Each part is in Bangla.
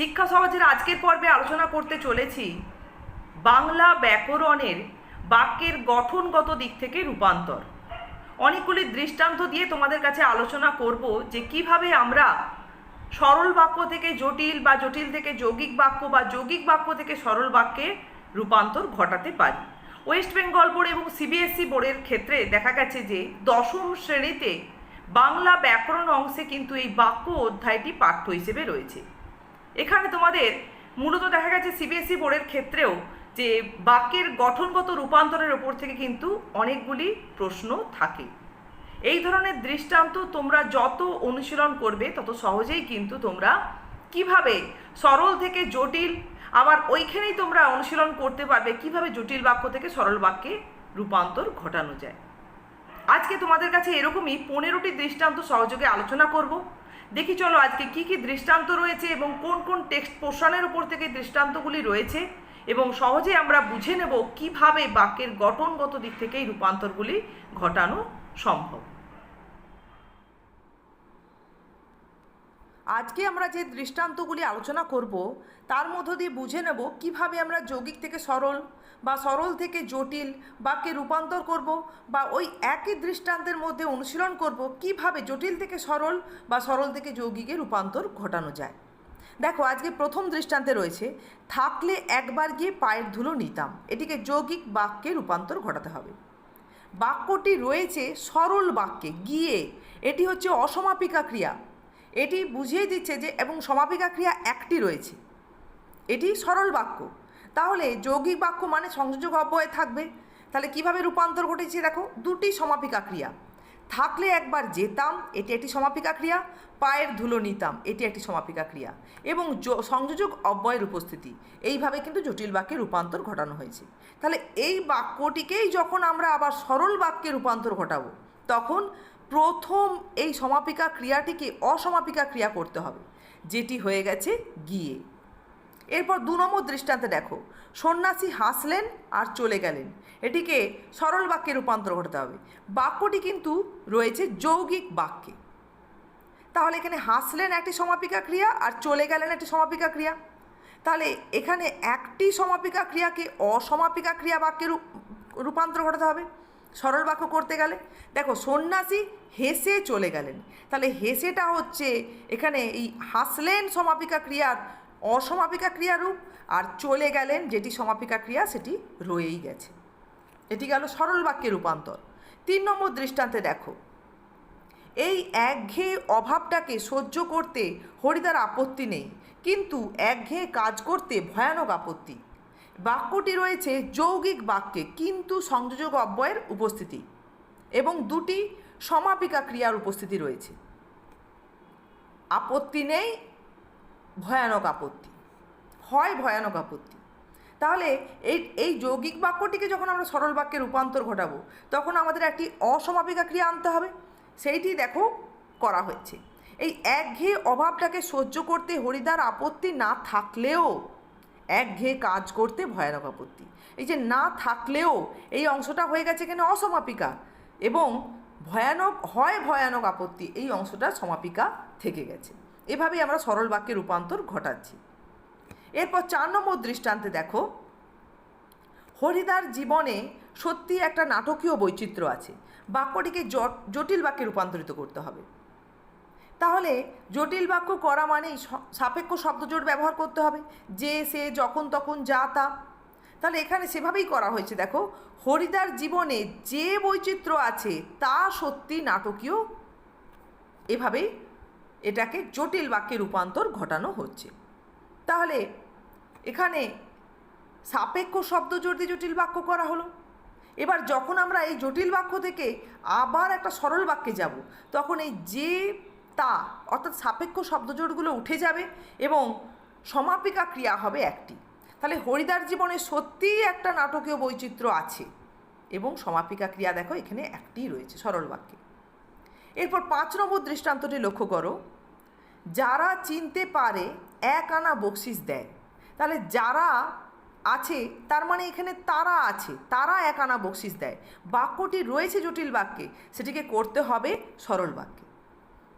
শিক্ষা সমাজের আজকের পর্বে আলোচনা করতে চলেছি বাংলা ব্যাকরণের বাক্যের গঠনগত দিক থেকে রূপান্তর। অনেকগুলি দৃষ্টান্ত দিয়ে তোমাদের কাছে আলোচনা করব যে কীভাবে আমরা সরল বাক্য থেকে জটিল বা জটিল থেকে যৌগিক বাক্য বা যৌগিক বাক্য থেকে সরল বাক্যে রূপান্তর ঘটাতে পারি। ওয়েস্ট বেঙ্গল বোর্ড এবং সিবিএসসি বোর্ডের ক্ষেত্রে দেখা গেছে যে দশম শ্রেণীতে বাংলা ব্যাকরণ অংশে কিন্তু এই বাক্য অধ্যায়টি পাঠ্য হিসেবে রয়েছে। এখানে তোমাদের মূলত দেখা গেছে সিবিএসই বোর্ডের ক্ষেত্রেও যে বাক্যের গঠনগত রূপান্তরের ওপর থেকে কিন্তু অনেকগুলি প্রশ্ন থাকে। এই ধরনের দৃষ্টান্ত তোমরা যত অনুশীলন করবে, তত সহজেই কিন্তু তোমরা কীভাবে সরল থেকে জটিল, আবার ওইখানেই তোমরা অনুশীলন করতে পারবে কীভাবে জটিল বাক্য থেকে সরল বাক্যে রূপান্তর ঘটানো যায়। আজকে তোমাদের কাছে এরকমই পনেরোটি দৃষ্টান্ত সহযোগে আলোচনা করব। দেখি চলো আজকে কি কি দৃষ্টান্ত রয়েছে এবং কোন কোন টেক্সট পোর্শনের উপর থেকে দৃষ্টান্তগুলি রয়েছে এবং সহজে আমরা বুঝে নেব কীভাবে বাক্যের গঠনগত দিক থেকে এই রূপান্তরগুলি ঘটানো সম্ভব। আজকে আমরা যে দৃষ্টান্তগুলি আলোচনা করব, তার মধ্য দিয়ে বুঝে নেব কীভাবে আমরা যৌগিক থেকে সরল বা সরল থেকে জটিল বাক্যে রূপান্তর করব বা ওই একই দৃষ্টান্তের মধ্যে অনুশীলন করব, কীভাবে জটিল থেকে সরল বা সরল থেকে যৌগিকে রূপান্তর ঘটানো যায়। দেখো, আজকে প্রথম দৃষ্টান্তে রয়েছে, থাকলে একবার গিয়ে পায়ের ধুলো নিতাম, এটিকে যৌগিক বাক্যে রূপান্তর ঘটাতে হবে। বাক্যটি রয়েছে সরল বাক্যে, গিয়ে, এটি হচ্ছে অসমাপিকা ক্রিয়া। এটি বুঝিয়ে দিচ্ছে যে, এবং সমাপিকা ক্রিয়া একটি রয়েছে। এটি সরল বাক্য। তাহলে যৌগিক বাক্য মানে সংযোজক অব্যয় থাকবে। তাহলে কীভাবে রূপান্তর ঘটেছে দেখো? দুটি সমাপিকা ক্রিয়া। থাকলে একবার যেতাম, এটি একটি সমাপিকা ক্রিয়া। পায়ের ধুলো নিতাম, এটি একটি সমাপিকা ক্রিয়া। এবং সংযোজক অব্যয়ের উপস্থিতি। এইভাবে কিন্তু জটিল বাক্যে রূপান্তর ঘটানো হয়েছে। তাহলে এই বাক্যটিকেই যখন আমরা আবার সরল বাক্যে রূপান্তর ঘটাবো, তখন প্রথম এই সমাপিকা ক্রিয়াটিকে অসমাপিকা ক্রিয়া করতে হবে। যেটি হয়ে গেছে গিয়ে। এরপর দু নম্বর দৃষ্টান্তে দেখো। সন্ন্যাসী হাসলেন আর চলে গেলেন। এটিকে সরল বাক্যে রূপান্তর করতে হবে। বাক্যটি কিন্তু রয়েছে যৌগিক বাক্যে। তাহলে এখানে হাসলেন একটি সমাপিকা ক্রিয়া আর চলে গেলেন একটি সমাপিকা ক্রিয়া। তাহলে এখানে একটি সমাপিকা ক্রিয়াকে অসমাপিকা ক্রিয়া বাক্যে রূপান্তর ঘটাতে হবে। সরল বাক্য করতে গেলে। দেখো, সন্ন্যাসী হেসে চলে গেলেন। তাহলে হেসেটা হচ্ছে এখানে এই হাসলেন সমাপিকা ক্রিয়ার অসমাপিকা ক্রিয়ারূপ আর চলে গেলেন যেটি সমাপিকা ক্রিয়া সেটি রয়েই গেছে। এটি গেল সরল বাক্যে রূপান্তর। তিন নম্বর দৃষ্টান্তে দেখো। এই একঘেয়ে অভাবটাকে সহ্য করতে হরিদার আপত্তি নেই, কিন্তু একঘেয়ে কাজ করতে ভয়ানক আপত্তি। বাক্যটি রয়েছে যৌগিক বাক্যে, কিন্তু সংযোজক অব্যয়ের উপস্থিতি এবং দুটি সমাপিকা ক্রিয়ার উপস্থিতি রয়েছে। আপত্তি নেই ভয়ানক আপত্তি। হয় ভয়ানক আপত্তি। তাহলে এই এই যৌগিক বাক্যটিকে যখন আমরা সরল বাক্যে রূপান্তর ঘটাবো, তখন আমাদের একটি অসমাপিকা ক্রিয়া আনতে হবে। সেইটি দেখো করা হয়েছে। এই একঘেয়ে অভাবটাকে সহ্য করতে হরিদার আপত্তি না থাকলেও, একঘেয়ে কাজ করতে ভয়ানক আপত্তি। এই যে না থাকলেও এই অংশটা হয়ে গেছে এখানে অসমাপিকা এবং ভয়ানক, হয় ভয়ানক আপত্তি, এই অংশটা সমাপিকা থেকে গেছে। এভাবেই আমরা সরল বাক্যে রূপান্তর ঘটাচ্ছি। এরপর চার নম্বর দৃষ্টান্তে দেখো, হরিদার জীবনে সত্যি একটা নাটকীয় বৈচিত্র্য আছে। বাক্যটিকে জটিল বাক্যে রূপান্তরিত করতে হবে। তাহলে জটিল বাক্য করা মানেই সাপেক্ষ শব্দজোট ব্যবহার করতে হবে। যে, সে, যখন, তখন, যা, তা। তাহলে এখানে সেভাবেই করা হয়েছে, দেখো, হরিদার জীবনে যে বৈচিত্র্য আছে, তা সত্যি নাটকীয়। এভাবেই এটাকে জটিল বাক্যে রূপান্তর ঘটানো হচ্ছে। তাহলে এখানে সাপেক্ষ শব্দ জোর দিয়ে জটিল বাক্য করা হলো, এবার যখন আমরা এই জটিল বাক্য থেকে আবার একটা সরল বাক্যে যাব, তখন এই যে তা, অর্থাৎ সাপেক্ষ শব্দজোড়গুলো উঠে যাবে এবং সমাপিকা ক্রিয়া হবে একটি। তাহলে হরিদার জীবনে সত্যিই একটা নাটকীয় বৈচিত্র্য আছে এবং সমাপিকা ক্রিয়া দেখো এখানে একটিই রয়েছে সরল বাক্যে। এরপর পাঁচ নম্বর দৃষ্টান্তটি লক্ষ্য করো। যারা চিনতে পারে, এক আনা বকশিস দেয়। তাহলে যারা আছে, তার মানে এখানে তারা আছে, তারা এক আনা বকশিস দেয়। বাক্যটি রয়েছে জটিল বাক্যে, সেটিকে করতে হবে সরল বাক্যে।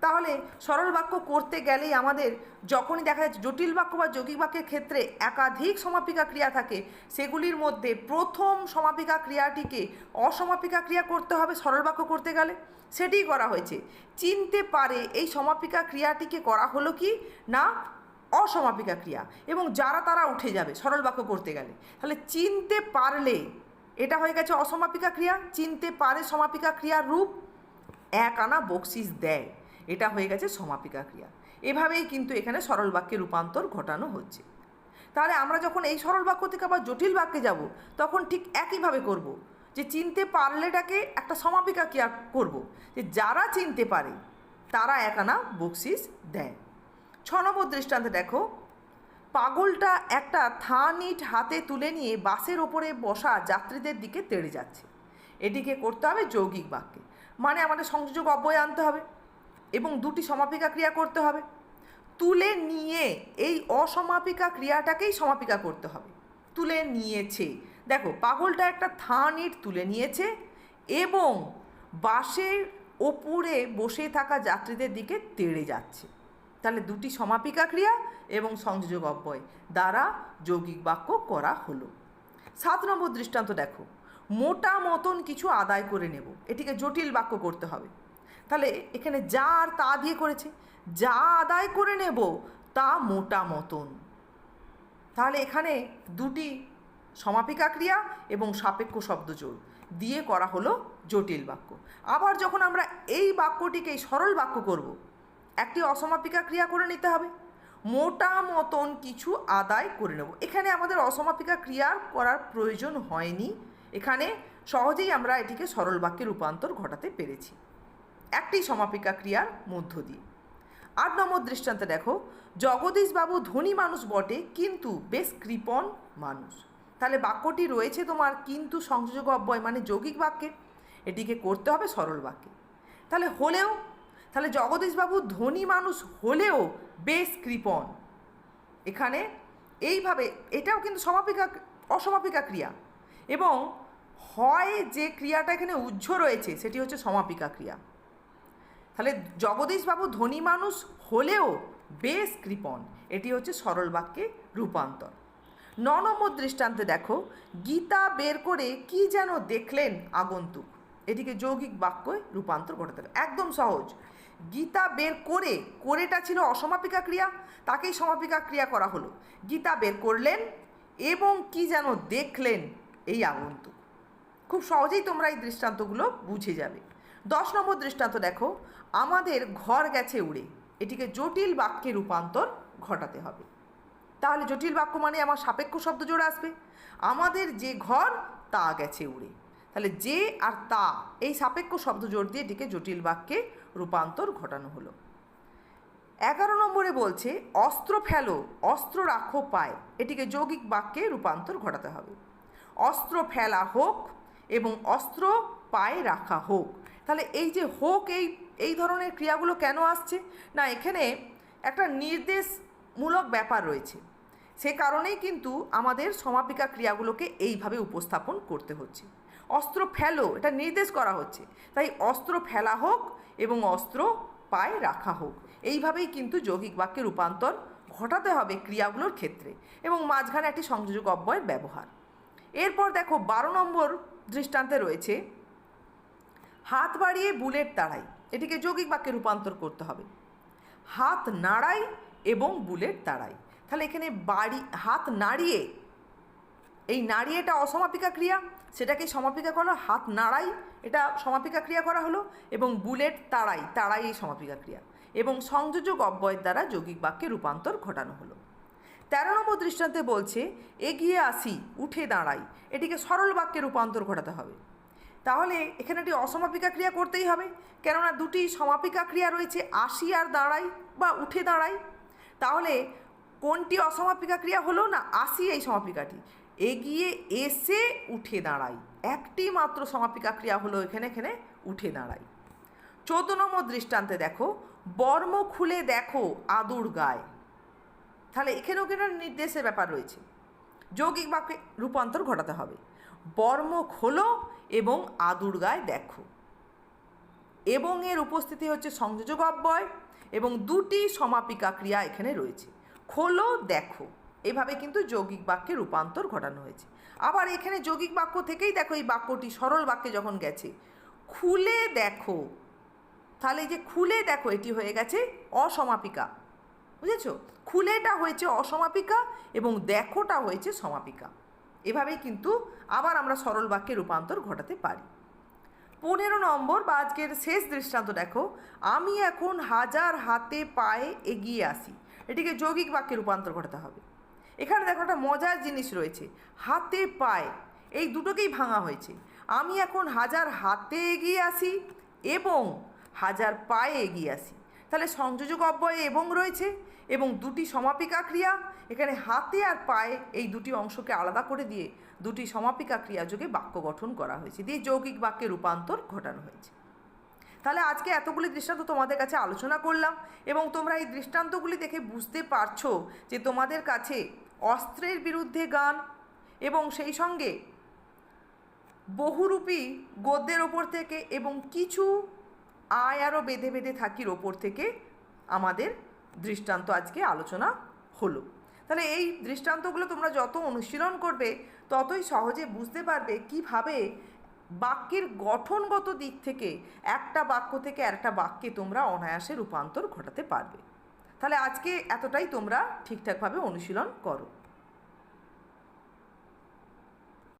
তাহলে সরল বাক্য করতে গেলেই আমাদের যখনই দেখা যাচ্ছে জটিল বাক্য বা যৌগিক বাক্যের ক্ষেত্রে একাধিক সমাপিকা ক্রিয়া থাকে, সেগুলির মধ্যে প্রথম সমাপিকা ক্রিয়াটিকে অসমাপিকা ক্রিয়া করতে হবে সরল বাক্য করতে গেলে। সেটিই করা হয়েছে। চিনতে পারে এই সমাপিকা ক্রিয়াটিকে করা হলো কি? না, অসমাপিকা ক্রিয়া। এবং যারা তারা উঠে যাবে সরল বাক্য করতে গেলে। তাহলে চিনতে পারলে এটা হয়ে গেছে অসমাপিকা ক্রিয়া। চিনতে পারে সমাপিকা ক্রিয়ার রূপ, এক আনা বকশিস দেয়। এটা হয়ে গেছে সমাপিকা ক্রিয়া। এভাবেই কিন্তু এখানে সরল বাক্যে রূপান্তর ঘটানো হচ্ছে। তাহলে আমরা যখন এই সরল বাক্য থেকে আবার জটিল বাক্যে যাব, তখন ঠিক একইভাবে করব যে চিনতে পারলেটাকে একটা সমাপিকা ক্রিয়া করব। যে যারা চিনতে পারে, তারা একানা বকশিস দেয়। ছ নম্বর দৃষ্টান্তে দেখো, পাগলটা একটা থান ইট হাতে তুলে নিয়ে বাসের ওপরে বসা যাত্রীদের দিকে তেড়ে যাচ্ছে। এটিকে করতে হবে যৌগিক বাক্যে। মানে আমাদের সংযোগ অব্যয় আনতে হবে। এবং দুটি সমাপিকা ক্রিয়া করতে হবে। তুলে নিয়ে এই অসমাপিকা ক্রিয়াটাকেই সমাপিকা করতে হবে। তুলে নিয়েছে। দেখো, পাগলটা একটা থান ইট তুলে নিয়েছে এবং বাসের ওপরে বসে থাকা যাত্রীদের দিকে তেড়ে যাচ্ছে। তাহলে দুটি সমাপিকা ক্রিয়া এবং সংযোজক অব্যয় দ্বারা যৌগিক বাক্য করা হলো। সাত নম্বর দৃষ্টান্ত দেখো। মোটা মতন কিছু আদায় করে নেব। এটিকে জটিল বাক্য করতে হবে। তাহলে এখানে যা আর তা দিয়ে করেছে, যা আদায় করে নেব তা মোটা মতন। তাহলে এখানে দুটি সমাপিকা ক্রিয়া এবং সাপেক্ষ শব্দ শব্দজোড় দিয়ে করা হলো জটিল বাক্য। আবার যখন আমরা এই বাক্যটিকে সরল বাক্য করব, একটি অসমাপিকা ক্রিয়া করে নিতে হবে। মোটা মতন কিছু আদায় করে নেব। এখানে আমাদের অসমাপিকা ক্রিয়া করার প্রয়োজন হয়নি। এখানে সহজেই আমরা এটিকে সরল বাক্যে রূপান্তর ঘটাতে পেরেছি। একটি সমাপিকা ক্রিয়ার মধ্য দিয়ে। আট নম্বর দৃষ্টান্তে দেখো, জগদীশবাবু ধনী মানুষ বটে, কিন্তু বেশ কৃপণ মানুষ। তাহলে বাক্যটি রয়েছে তোমার কিন্তু সংযোজক অব্যয় মানে যৌগিক বাক্যে? এটিকে করতে হবে সরল বাক্যে। তাহলে হলেও, তাহলে জগদীশবাবু ধনী মানুষ হলেও বেশ কৃপণ। এখানে এইভাবে, এটাও কিন্তু সমাপিকা, অসমাপিকা ক্রিয়া। এবং হয় যে ক্রিয়াটা এখানে উজ্জ্ব রয়েছে, সেটি হচ্ছে সমাপিকা ক্রিয়া। তাহলে জগদীশবাবু ধনী মানুষ হলেও বেশ কৃপণ। এটি হচ্ছে সরল বাক্যে রূপান্তর। ন নম্বর দৃষ্টান্তে দেখো, গীতা বের করে কি যেন দেখলেন আগন্তুক। এটিকে যৌগিক বাক্যে রূপান্তর ঘটাতে হবে একদম সহজ। গীতা বের করে, করেটা ছিল অসমাপিকা ক্রিয়া, তাকেই সমাপিকা ক্রিয়া করা হলো। গীতা বের করলেন এবং কি যেন দেখলেন এই আগন্তুক। খুব সহজেই তোমরা এই দৃষ্টান্তগুলো বুঝে যাবে। দশ নম্বর দৃষ্টান্ত দেখো আমাদের ঘর গেছে উড়ে। এটিকে জটিল বাক্যে রূপান্তর ঘটাতে হবে। তাহলে জটিল বাক্য মানে আমার সাপেক্ষ শব্দ জোড়া আসবে। আমাদের যে ঘর, তা গেছে উড়ে। তাহলে যে আর তা, এই সাপেক্ষ শব্দ জোর দিয়ে এটিকে জটিল বাক্যে রূপান্তর ঘটানো হলো। এগারো নম্বরে বলছে, অস্ত্র ফেলো, অস্ত্র রাখো পায়। এটিকে যৌগিক বাক্যে রূপান্তর ঘটাতে হবে। অস্ত্র ফেলা হোক এবং অস্ত্র পায়ে রাখা হোক। তাহলে এই যে হোক, এই এই ধরনের ক্রিয়াগুলো কেন আসছে? না, এখানে একটা নির্দেশমূলক ব্যাপার রয়েছে। সে কারণেই কিন্তু আমাদের সমাপিকা ক্রিয়াগুলোকে এইভাবে উপস্থাপন করতে হচ্ছে। অস্ত্র ফেলো, এটা নির্দেশ করা হচ্ছে। তাই অস্ত্র ফেলা হোক এবং অস্ত্র পায়ে রাখা হোক, এইভাবেই কিন্তু যৌগিক বাক্যে রূপান্তর ঘটাতে হবে ক্রিয়াগুলোর ক্ষেত্রে এবং মাঝখানে একটি সংযোজক অব্যয়ের ব্যবহার। এরপর দেখো, বারো নম্বর দৃষ্টান্তে রয়েছে, হাত বাড়িয়ে বুলেট তাড়াই। এটিকে যৌগিক বাক্যে রূপান্তর করতে হবে। হাত নাড়াই এবং বুলেট তাড়াই। তাহলে এখানে বাড়ি, হাত নাড়িয়ে, এই নাড়িয়েটা অসমাপিকা ক্রিয়া। সেটাকে সমাপিকা করা হাত নাড়াই, এটা সমাপিকা ক্রিয়া করা হলো এবং বুলেট তাড়াই তাড়াই এই সমাপিকা ক্রিয়া। এবং সংযোজক অব্যয়ের দ্বারা যৌগিক বাক্যে রূপান্তর ঘটানো হলো। তেরো নম্বর দৃষ্টান্তে বলছে, এগিয়ে আসি, উঠে দাঁড়াই। এটিকে সরল বাক্যে রূপান্তর ঘটাতে হবে। তাহলে এখানে একটি অসমাপিকা ক্রিয়া করতেই হবে। কেননা দুটি সমাপিকা ক্রিয়া রয়েছে, আসি আর দাঁড়াই বা উঠে দাঁড়াই। তাহলে কোনটি অসমাপিকা ক্রিয়া হলো না আসি এই সমাপিকাটি? এগিয়ে এসে উঠে দাঁড়াই। একটি মাত্র সমাপিকা ক্রিয়া হলো এখানে এখানে উঠে দাঁড়াই। চোদ্দ নম্বর দৃষ্টান্তে দেখো, বর্ম খুলে দেখো আদুর গায়ে। তাহলে এখানেও কিন্তু নির্দেশের ব্যাপার রয়েছে। যৌগিক বাক্যে রূপান্তর ঘটাতে হবে। বর্ম খোলো এবং আদুর গায়ে দেখো। এবং এর উপস্থিতি হচ্ছে সংযোজক অব্যয় এবং দুটি সমাপিকা ক্রিয়া এখানে রয়েছে। খোলো, দেখো। এভাবে কিন্তু যৌগিক বাক্যে রূপান্তর ঘটানো হয়েছে। আবার এখানে যৌগিক বাক্য থেকেই দেখো এই বাক্যটি সরল বাক্যে যখন গেছে, খুলে দেখো। তাহলে এই যে খুলে দেখো, এটি হয়ে গেছে অসমাপিকা। বুঝেছ? খুলেটা হয়েছে অসমাপিকা এবং দেখোটা হয়েছে সমাপিকা। এভাবেই কিন্তু আবার আমরা সরল বাক্যে রূপান্তর ঘটাতে পারি। পনেরো নম্বর বা আজকের শেষ দৃষ্টান্ত দেখো, আমি এখন হাজার হাতে পায়ে এগিয়ে আসি। এটিকে যৌগিক বাক্যে রূপান্তর ঘটাতে হবে। এখানে দেখো একটা মজার জিনিস রয়েছে, হাতে পায়ে। এই দুটোকেই ভাঙা হয়েছে। আমি এখন হাজার হাতে এগিয়ে আসি এবং হাজার পায়ে এগিয়ে আসি। তাহলে সংযোজক অব্যয়ে এবং রয়েছে এবং দুটি সমাপিকা ক্রিয়া এখানে হাতে আর পায়ে এই দুটি অংশকে আলাদা করে দিয়ে দুটি সমাপিকা ক্রিয়া যোগে বাক্য গঠন করা হয়েছে, দিয়ে যৌগিক বাক্যে রূপান্তর ঘটানো হয়েছে। তাহলে আজকে এতগুলি দৃষ্টান্ত তোমাদের কাছে আলোচনা করলাম এবং তোমরা এই দৃষ্টান্তগুলি দেখে বুঝতে পারছ যে তোমাদের কাছে অস্ত্রের বিরুদ্ধে গান এবং সেই সঙ্গে বহুরূপী গদ্যের ওপর থেকে এবং কিছু আয় আরও বেঁধে বেঁধে থাকির ওপর থেকে আমাদের দৃষ্টান্ত আজকে আলোচনা হলো। তাহলে এই দৃষ্টান্তগুলো তোমরা যত অনুশীলন করবে, ততই সহজে বুঝতে পারবে কীভাবে বাক্যের গঠনগত দিক থেকে একটা বাক্য থেকে একটা বাক্যে তোমরা অনায়াসে রূপান্তর ঘটাতে পারবে। তাহলে আজকে এতটাই তোমরা ঠিকঠাকভাবে অনুশীলন করো।